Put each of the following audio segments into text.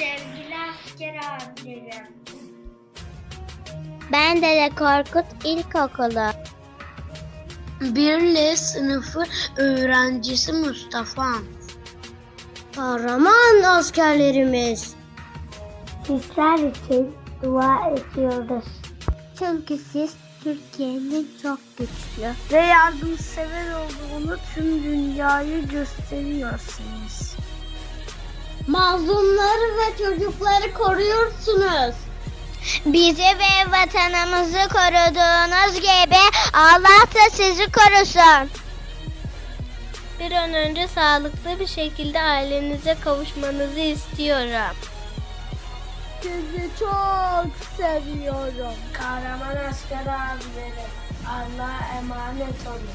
Sevgili asker abilerim. Ben Dede Korkut İlkokulu. Birli sınıfı öğrencisi Mustafa. Kahraman askerlerimiz. Sizler için dua ediyoruz. Çünkü siz Türkiye'nin çok güçlü Ve yardımsever olduğunu tüm dünyayı gösteriyorsunuz. Mazlumları ve çocukları koruyorsunuz. Bizi ve vatanımızı koruduğunuz gibi Allah da sizi korusun. Bir an önce sağlıklı bir şekilde ailenize kavuşmanızı istiyorum. Sizi çok seviyorum. Kahraman asker abilerim. Allah'a emanet olun.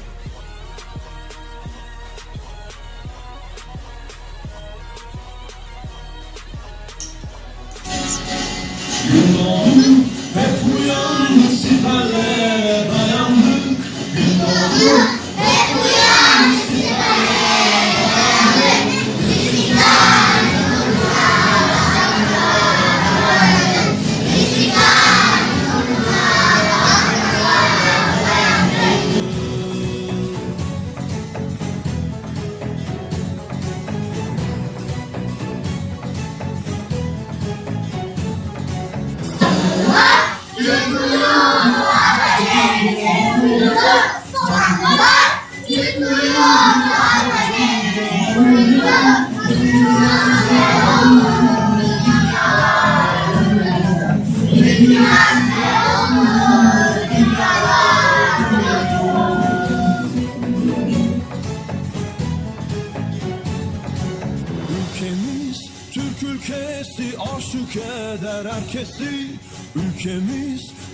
Ülkemiz Türk ülkesi aşık eder herkesi. Ülkemiz